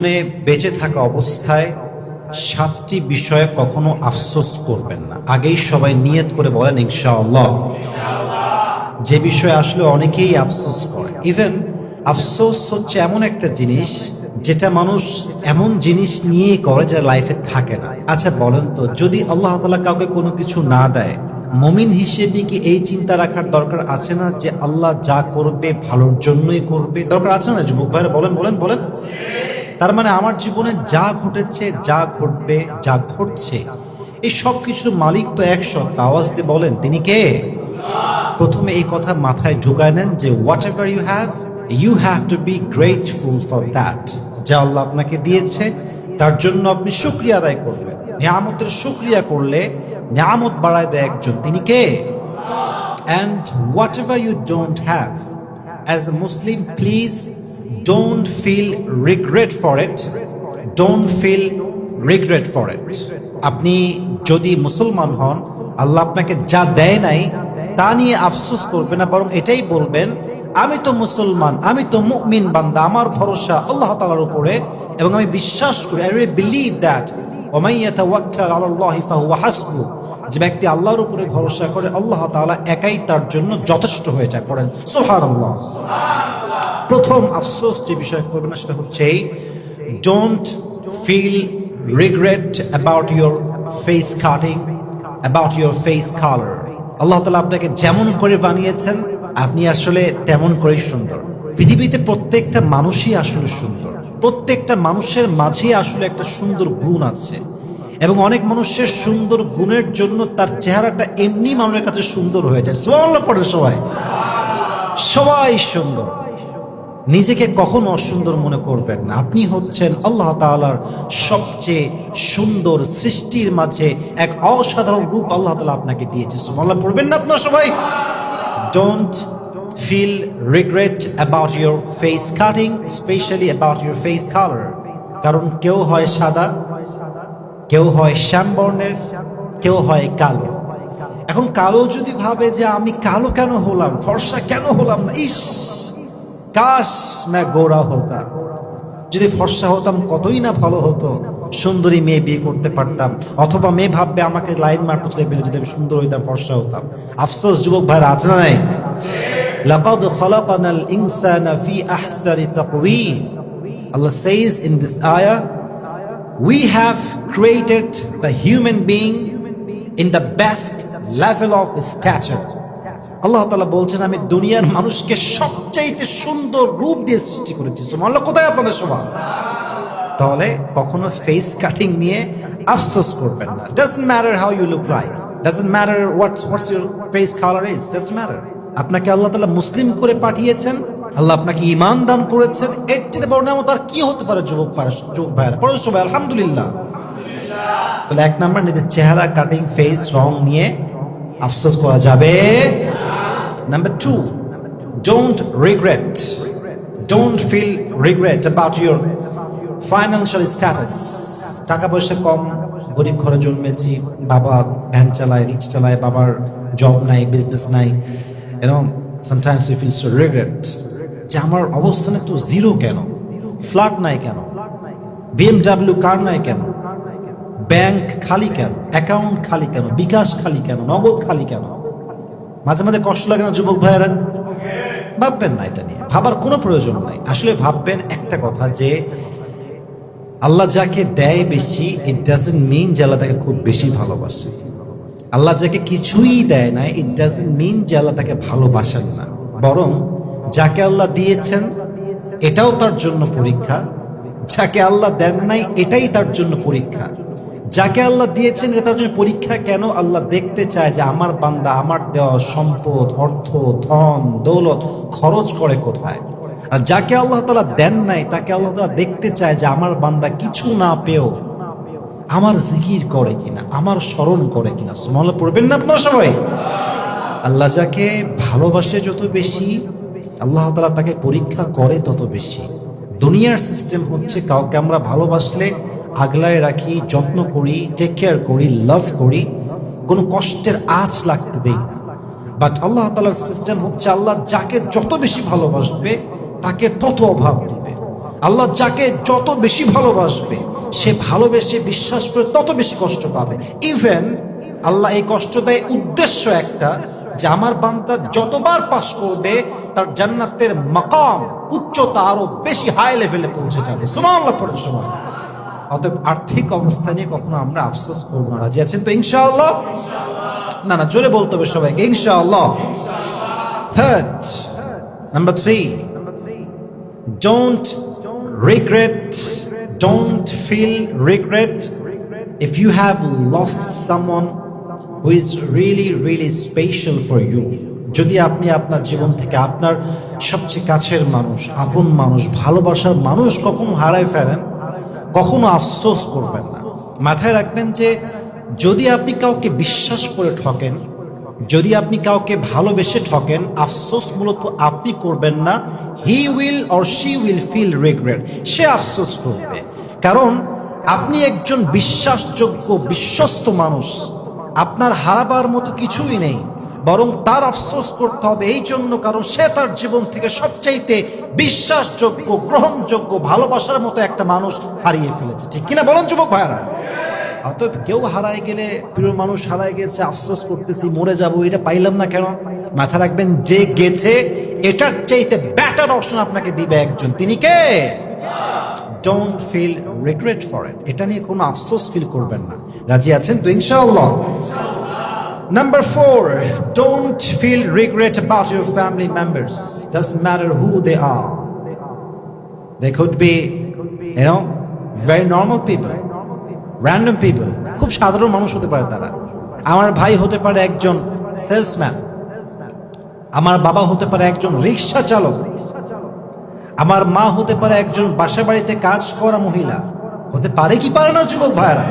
বেঁচে থাকা অবস্থায় সাতটি বিষয়ে কখনো আফসোস করবেন না। আগেই সবাই নিয়ত করে বলেন, ইনশাআল্লাহ। যে বিষয়ে আসলে অনেকেই আফসোস করে। ইভেন আফসোস হচ্ছে এমন একটা জিনিস যেটা মানুষ এমন জিনিস নিয়ে করে যেটা লাইফে থাকে না। আচ্ছা বলেন তো, যদি আল্লাহ তালা কাউকে কোনো কিছু না দেয়, মমিন হিসেবে কি এই চিন্তা রাখার দরকার আছে না যে আল্লাহ যা করবে ভালোর জন্যই করবে? দরকার আছে না? যুবক ভাইরা, বলেন বলেন বলেন। তার মানে আমার জীবনে যা ঘটেছে, যা ঘটবে, যা ঘটছে, এই সব কিছুর মালিক তো একশো আওয়াজ দিয়ে বলেন, তিনি কে? প্রথমে এই কথা মাথায় ঢুকায় নেন যে whatever you have you have to be grateful for that যা আল্লাহ আপনাকে দিয়েছে, তার জন্য আপনি শুক্রিয়া আদায় করবেন। নিয়ামতের শুক্রিয়া করলে নিয়ামত বাড়ায় দেয় একজন। তিনি কে? And whatever you don't have as a Muslim please don't feel regret for it. Don't feel regret for it. আপনি যদি মুসলমান হন, আল্লাহ আপনাকে যা দেয় নাই, তা নিয়ে আফসোস করবেন না, বরং এটাই বলবেন, আমি তো মুসলমান, আমি তো মুমিন বান্দা, আমার ভরসা আল্লাহ তাআলার উপরে, এবং আমি বিশ্বাস করি আই বিলিভ দ্যাট যে ব্যক্তি আল্লাহর উপরে ভরসা করে, আল্লাহ তালা একাই তার জন্য যথেষ্ট হয়ে যায়, পড়েন, সুবহানাল্লাহ। প্রথম আফসোস যে বিষয় করবে না সেটা হচ্ছে এই don't feel regret about your face cutting about your face colour আল্লাহ তালা আপনাকে যেমন করে বানিয়েছেন, আপনি আসলে তেমন করেই সুন্দর। পৃথিবীতে প্রত্যেকটা মানুষই আসলে সুন্দর। প্রত্যেকটা মানুষের মাঝে আসলে একটা সুন্দর গুণ আছে। এবং অনেক মানুষের সুন্দর গুণের জন্য তার চেহারাটা এমনি মানুষের কাছে সুন্দর হয়ে যায়। সবাই। সবাই সুন্দর। নিজেকে কখনো অসুন্দর মনে করবেন না। আপনি হচ্ছেন আল্লাহ তাআলার সবচেয়ে সুন্দর সৃষ্টির মাঝে এক অসাধারণ রূপ আল্লাহ তাআলা আপনাকে দিয়েছে। সুবহানাল্লাহ, পড়বেন না আপনার সবাই? Don't feel regret about your face cutting specially about your face colour কারণ কেউ হয় সাদা, কেউ হয় শ্যাম বর্ণের কেউ হয় কালো। এখন কালো যদি ভাবে যে আমি কালো কেন হলাম, ফর্সা কেন হলাম না? ইস! কাশ ম্যা গোরা হতাম যদি ফর্সা হতাম, কতই না ভালো হতো। সুন্দরী মেয়ে বিয়ে করতে পারতাম। অথবা মেয়ে ভাববে, আমাকে লাইন মারতে চলে বেঁধে যদি আমি সুন্দর হইতাম, ফর্সা হতাম। আফসোস, যুবক ভাইরা, আছে না নাই? লাকাদ খালাকানাল ইনসানা ফি আহসানি তাকওয়িম। Allah says in this ayah, we have created the human being in the best level of stature. আল্লাহ তালা বলছেন, আমি দুনিয়ার মানুষকে সবচাইতে সুন্দর রূপ দিয়ে সৃষ্টি করেছি। সুমাল্লাহ কোথায় আপনাদের সবার তাহলে কখনো ফেস কাটিং নিয়ে আফসোস করবেন না। Doesn't matter how you look like doesn't matter what what's your face colour is doesn't matter আপনাকে আল্লাহ তালা মুসলিম করে পাঠিয়েছেন, আল্লাহ আপনাকে ইমান দান করেছেন, এর চেয়ে বড় নামত আর কি হতে পারে, যুবক যুবক ভাইয়ের? পরে সবাই, আলহামদুলিল্লাহ। তাহলে এক নাম্বার, নিজের চেহারা কাটিং ফেস রং নিয়ে আফসোস করা যাবে। Number two don't regret don't feel regret about your financial status টাকা পয়সা কম, গরিব ঘরে জন্মেছি, বাবা ভ্যান চালায়, রিক্স চালায়, বাবার জব নাই বিজনেস নাই এবং sometimes you feel so regret যে আমার অবস্থানে তো জিরো কেন? ফ্ল্যাট নাই কেন? বিএমডাব্লিউ কার নাই কেন? ব্যাংক খালি কেন? অ্যাকাউন্ট খালি কেন? বিকাশ খালি কেন? নগদ খালি কেন? মাঝে মাঝে কষ্ট লাগে না, যুবক ভাইয়েরা? ভাববেন না এটা নিয়ে। ভাবার কোনো প্রয়োজন নাই। আসলে ভাববেন একটা কথা যে, আল্লাহ যাকে দেয় বেশি ইট ডাজেন্ট মিন যে আল্লাহ তাকে খুব বেশি ভালোবাসে। আল্লাহ যাকে কিছুই দেয় না ইট ডাজেন্ট মিন যে আল্লাহ তাকে ভালোবাসেন না। বরং যাকে আল্লাহ দিয়েছেন, এটাও তার জন্য পরীক্ষা। যাকে আল্লাহ দেন নাই, এটাই তার জন্য পরীক্ষা। যাকে আল্লাহ দিয়েছেন, এটা তার জন্য পরীক্ষা কেন আল্লাহ দেখতে চায় যে আমার বান্দা, আমার দেওয়া সম্পদ, অর্থ, ধন, দৌলত খরচ করে কোথায়? আর যাকে আল্লাহ তালা দেন নাই, তাকে আল্লাহ তালা দেখতে চায় যে আমার বান্দা কিছু না পেয়েও আমার জিকির করে কিনা, আমার স্মরণ করে কিনা। সুমলা পড়বেন না আপনার সবাই? আল্লাহ যাকে ভালোবাসে যত বেশি, আল্লাহ তালা তাকে পরীক্ষা করে তত বেশি। দুনিয়ার সিস্টেম হচ্ছে কাউকে আমরা ভালোবাসলে আগলায় রাখি, যত্ন করি টেক কেয়ার করি লাভ করি, কোনো কষ্টের আঁচ লাগতে দেই বাট আল্লাহ তালার সিস্টেম হচ্ছে আল্লাহ যাকে যত বেশি ভালোবাসবে, তাকে তত অভাব দিবে। আল্লাহ যাকে যত বেশি ভালোবাসবে, সে ভালোবেসে বিশ্বাস করে তত বেশি কষ্ট পাবে। ইভেন আল্লাহ এই কষ্ট দেয় উদ্দেশ্য একটা, যে আমার বান্দা যতবার পাস করবে, তার জান্নাতের মাকাম, উচ্চতা আরও বেশি হাই লেভেলে পৌঁছে যাবে। সুমান আল্লাহ পড়ে সময় অতএব আর্থিক অবস্থা নিয়ে কখনো আমরা আফসোস করব না। রাজি আছেন তো? ইনশাআল্লাহ? না না, জোরে বলতে হবে সবাইকে। ইনশাআল্লাহ। Third number three don't regret don't feel regret if you have lost someone who is really really special for you যদি আপনি আপনার জীবন থেকে আপনার সবচেয়ে কাছের মানুষ, আপন মানুষ, ভালোবাসার মানুষ কখনো হারায় ফেলেন কখনো আফসোস করবেন না। মাথায় রাখবেন যে যদি আপনি কাউকে বিশ্বাস করে ঠকেন, যদি আপনি কাউকে ভালোবেসে ঠকেন, আফসোস মূলত আপনি করবেন না he will or she will feel regret সে আফসোস করবে। কারণ আপনি একজন বিশ্বাসযোগ্য, বিশ্বস্ত মানুষ। আপনার হারাবার মতো কিছুই নেই। বরং তার আফসোস করতে হবে। এই জন্য কারণ সে তার জীবন থেকে সবচাইতে বিশ্বাসযোগ্য, গ্রহণযোগ্য, ভালোবাসার মতো একটা মানুষ হারিয়ে ফেলেছে। ঠিক কিনা বলেন যুবক ভাইয়ারা? অতএব কেউ হারায় গেলে, প্রিয় মানুষ হারায় গেছে, আফসোস করতেছি, মরে যাব, এটা পাইলাম না কেন? মাথা রাখবেন, যে গেছে, এটার চাইতে ব্যাটার অপশন আপনাকে দিবে একজন। তিনি কে? Don't feel regret for it এটা নিয়ে কোনো আফসোস ফিল করবেন না। রাজি আছেন তো? ইনশাআল্লাহ। Number four, don't feel regret about your family members. Doesn't matter who they are. They could be, you know, very normal people, random people. খুব সাধারণ মানুষ হতে পারে তারা আমার ভাই হতে পারে একজন সেলসম্যান আমার বাবা হতে পারে একজন রিক্সা চালক আমার মা হতে পারে একজন বাসা বাড়িতে কাজ করা মহিলা হতে পারে কি পারে না যুবক ভাইরা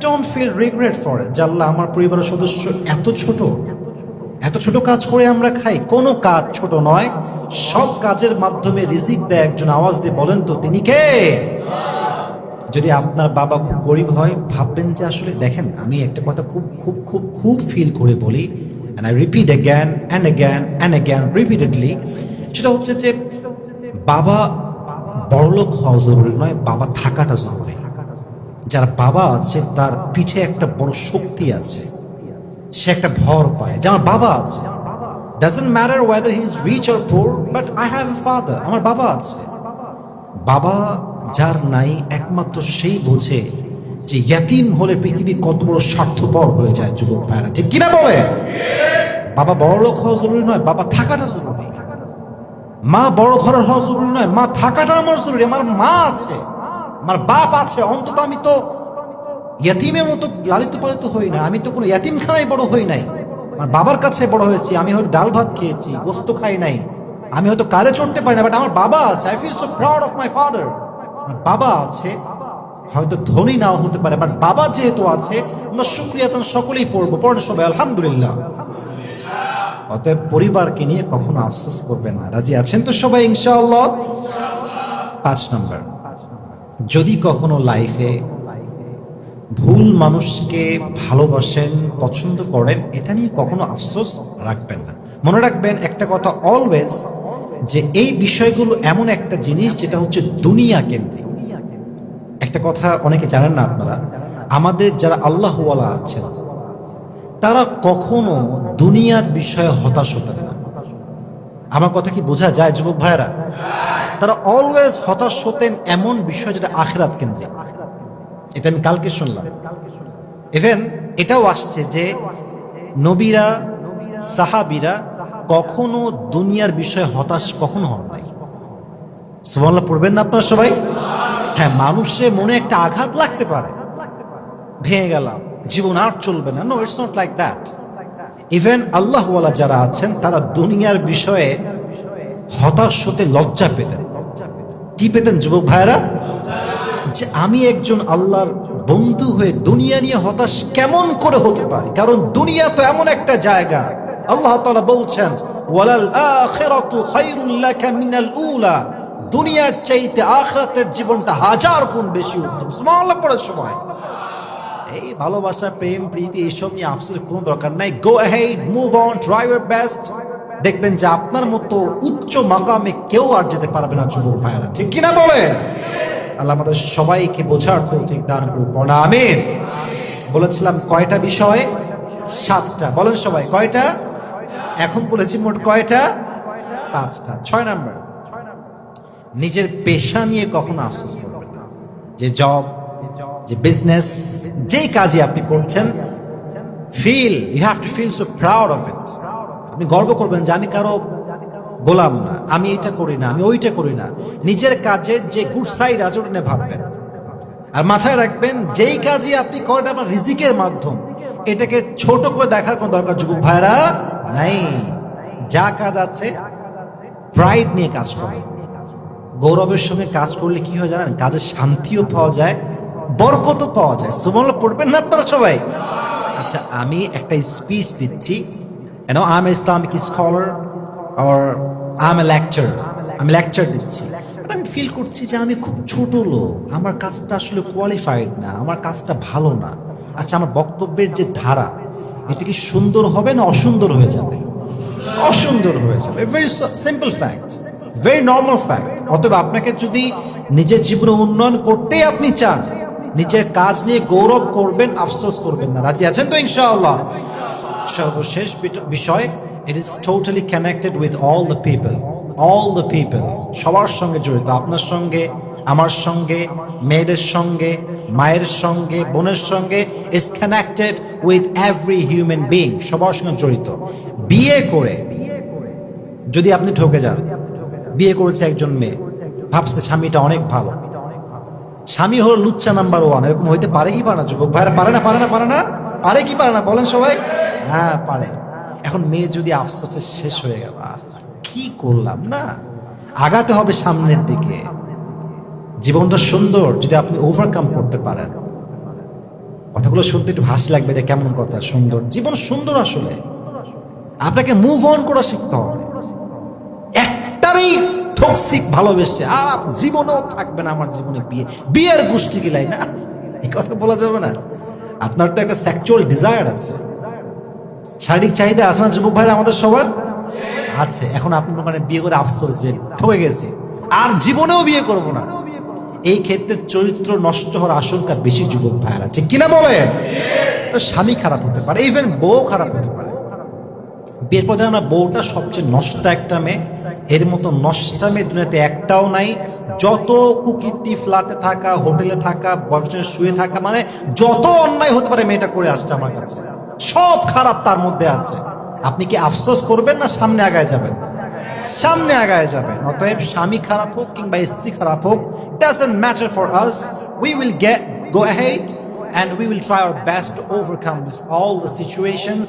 don't feel regret for it জাল্লাহ আমার পরিবারের সদস্য এত ছোট এত ছোট কাজ করে আমরা খাই। কোনো কাজ ছোট নয়, সব কাজের মাধ্যমে রিজিক দেয় একজন। আওয়াজ দিয়ে বলেন তো, তিনি কে? যদি আপনার বাবা খুব গরিব হয়, ভাববেন যে আসলে, দেখেন, আমি একটা কথা খুব খুব খুব খুব ফিল করে বলি and I repeat again and again and again repeatedly সেটা হচ্ছে যে, বাবা বড়লোক হওয়া জরুরি নয়, বাবা থাকাটা জরুরি। যার বাবা আছে, তার পিঠে একটা বড় শক্তি আছে। সে একটা ভর পায়। যে আমার বাবা আছে। Doesn't matter whether he is rich or poor but I have a father আমার বাবা আছে। বাবা যার নাই, একমাত্র সেই বোঝে যে ইয়াতিম হলে পৃথিবী কত বড় স্বার্থপর হয়ে যায় যুবক ভাইরা ঠিক কিনা বলে? বাবা বড় লোক হওয়া জরুরি নয়, বাবা থাকাটা জরুরি। মা বড় ঘরের হওয়া জরুরি নয়, মা থাকাটা আমার জরুরি, আমার মা আছে। আমার বাপ আছে, অন্তত আমি তো ইয়াতিমের মতো লালিত পালিত হই না আমি তো কোনো ইয়াতিমখানায় বড় হই নাই। আমার বাবার কাছে বড় হয়েছি, আমি হয়তো ডাল ভাত খেয়েছি, গোস্ত খাই নাই। আমি হয়তো কারে চড়তে পারি না বাট আমার বাবা আছে I feel so proud of my father আমার বাবা আছে, হয়তো ধনী নাও হতে পারে বাট বাবার যেহেতু আছে, আমরা শুক্রিয়া তখন সকলেই পড়ব, পড়েন সবাই, আলহামদুলিল্লাহ। অতএব পরিবারকে নিয়ে কখনো আফসোস করবেন না। রাজি আছেন তো সবাই, ইনশাআল্লাহ? পাঁচ নম্বর। যদি কখনো লাইফে ভুল মানুষকে ভালোবাসেন, পছন্দ করেন, এটা নিয়ে কখনো আফসোস রাখবেন না। মনে রাখবেন একটা কথা অলওয়েজ যে এই বিষয়গুলো এমন একটা জিনিস যেটা হচ্ছে দুনিয়া কেন্দ্রিক। একটা কথা অনেকে জানেন না আপনারা? আমাদের যারা আল্লাহওয়ালা আছেন, তারা কখনো দুনিয়ার বিষয়ে হতাশ হতেন না। আমার কথা কি বোঝা যায়, যুবক ভাইরা তারা অলওয়েজ হতাশ হতেন এমন বিষয় যেটা আখেরাত কেন্দ্রিক। এটা আমি কালকে শুনলাম। ইভেন এটাও আসছে যে নবীরা, সাহাবিরা কখনো দুনিয়ার বিষয়ে হতাশ কখনো হন নাই। সুবহানাল্লাহ, পড়বেন না আপনারা সবাই? হ্যাঁ মানুষের মনে একটা আঘাত লাগতে পারে। ভেঙে গেলাম। জীবন আর চলবে না। No it's not like that even আল্লাহওয়ালা যারা আছেন, তারা দুনিয়ার বিষয়ে হতাশ হতে লজ্জা পেতেন। কি পেতেন, যুবক ভাইরা যে আমি একজন আল্লাহর বন্ধু হয়ে দুনিয়া নিয়ে হতাশ কেমন করে হতে পারি? কারণ দুনিয়া তো এমন একটা জায়গা। আল্লাহ তাআলা বলছেন দুনিয়ার চাইতে আখিরাতের জীবনটা হাজার গুণ বেশি উত্তম। সুবহানাল্লাহ, পড়ার সময়। এই ভালোবাসা, প্রেম, প্রীতি এইসব নিয়ে আফসোস কোনো দরকার নাই। Go ahead move on try your best দেখবেন যে আপনার মতো উচ্চ মাকামে কেউ আর যেতে পারবে না, যুবক ভাইয়েরা। ঠিক কিনা বলে আল্লাহ আমাদের সবাইকে বোঝার তৌফিক দান করুক পড়া আমিন। বলেছিলাম কয়টা বিষয়? সাতটা। বলেন সবাই, কয়টা? এখন বলেছি মোট কয়টা? পাঁচটা। ছয় নাম্বার। নিজের পেশা নিয়ে কখনো আফসোস করবেন না। যে জব যে বিজনেস যেই কাজে আপনি করছেন feel you have to feel so proud of it আপনি গর্ব করবেন যে আমি কারও গোলাম না, আমি এটা করি না, আমি ওইটা করি না। নিজের কাজের যে গুড সাইড আছে, ওটা নিয়ে ভাববেন। আর মাথায় রাখবেন, যেই কাজই আপনি করেন, আপনার রিজিকের মাধ্যম। এটাকে ছোট করে দেখার কোনো দরকার যুবক ভাইরা নাই। যা কাজ আছে প্রাইড নিয়ে কাজ করে গৌরবের সঙ্গে কাজ করলে কি হয় জানেন? কাজের শান্তিও পাওয়া যায়, বরকতও পাওয়া যায়। সুমন পড়বেন না আপনারা সবাই? আচ্ছা আমি একটা স্পিচ দিচ্ছি। And I am Islamic scholar R I am a lecture আমি লেকচার দিচ্ছি। আমি ফিল করছি যে আমি খুব ছোট লোক। আমার কাজটা আসলে কোয়ালিফাইড না, আমার কাজটা ভালো না। আচ্ছা আমার বক্তব্যের যে ধারা, এটা কি সুন্দর হবে না অসুন্দর হয়ে যাবে? অসুন্দর হয়ে যাবে। Very simple fact very normal fact অতএব আপনাকে যদি নিজের জীবন উন্নয়ন করতেই আপনি চান, নিজের কাজ নিয়ে গৌরব করবেন, আফসোস করবেন না। রাজি আছেন তো ইনশাআল্লাহ? সর্বশেষ বিষয় it is totally connected with all the people all the people সবার সঙ্গে জড়িত, আপনার সঙ্গে, আমার সঙ্গে, মেয়েদের সঙ্গে, মায়ের সঙ্গে, বোনের সঙ্গে is connected with every human being সবার সঙ্গে জড়িত। বিয়ে করে, যদি আপনি ঠকে যান, বিয়ে করেছে একজন মেয়ে, ভাবছে স্বামীটা অনেক ভালো। স্বামী হলো লুচ্চা নাম্বার ওয়ান এরকম হইতে পারে কি পারে না, যুবক ভাইরা পারে না পারে না পারে না? পারে কি পারে না, বলেন সবাই। হ্যাঁ পারে। এখন মেয়ে যদি আফসোসে শেষ হয়ে গেল কি করলাম না? আগাতে হবে সামনের দিকে। জীবনটা সুন্দর যদি আপনি ওভারকাম করতে পারেন। কথাগুলো শুনতে একটু হাসি লাগবে যে কেমন কথা? সুন্দর। জীবন সুন্দর আসলে। আপনাকে মুভ অন করা শিখতে হবে। একটারই টক্সিক ভালোবেসে আর জীবনেও থাকবে না আমার জীবনে বিয়ে। বিয়ের গোষ্ঠী গিলাই না? এই কথা বলা যাবে না। আপনার তো একটা সেক্সুয়াল ডিজায়ার আছে। শারীরিক চাহিদা আছে না যুবক ভাইরা আমাদের সবার? আছে। এখন আপনি মানে বিয়ে করে আফসোস যে ঠকে গেছে। আর জীবনেও বিয়ে করব না। এই ক্ষেত্রে চরিত্র নষ্ট হওয়ার আশঙ্কা বেশি যুবক ভাইরা ঠিক কিনা বলে? তো স্বামী খারাপ হতে পারে ইভেন বউ খারাপ হতে পারে। বিয়ের পর না, বউটা সবচেয়ে নষ্ট একটা মেয়ে। এর মতো নষ্টা মেয়ে দুনিয়াতে একটাও নাই। যত কুকীর্তি ফ্ল্যাটে থাকা, হোটেলে থাকা বয়ফ্রেন্ড শুয়ে থাকা মানে যত অন্যায় হতে পারে মেয়েটা করে আসছে আমার কাছে। সব খারাপ তার মধ্যে আছে। আপনি কি আফসোস করবেন না সামনে আগায় যাবেন? সামনে আগায় যাবেন। অতএব স্বামী খারাপ হোক কিংবা স্ত্রী খারাপ হোক doesn't matter for us we will get go head and we will try our best to overcome this, all the situations,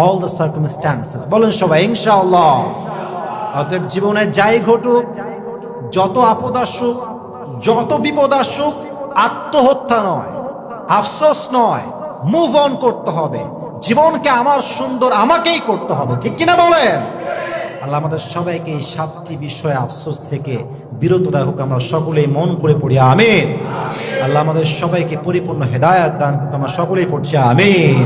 all the circumstances বলেন সবাই, ইনশাআল্লাহ। অতএব জীবনে যাই ঘটুক, যত আপদ আসুক, যত বিপদ আসুক, আত্মহত্যা নয়, আফসোস নয় মুভ অন করতে হবে। জীবনকে আমার সুন্দর আমাকেই করতে হবে। ঠিক কিনা বলেন? আল্লাহ আমাদের সবাইকে এই সাতটি বিষয়ে আফসোস থেকে বিরত রাখুক, আমরা সকলেই মন করে পড়ি, আমিন। আল্লাহ আমাদের সবাইকে পরিপূর্ণ হেদায়াত দান আমরা সকলেই পড়ছি, আমিন।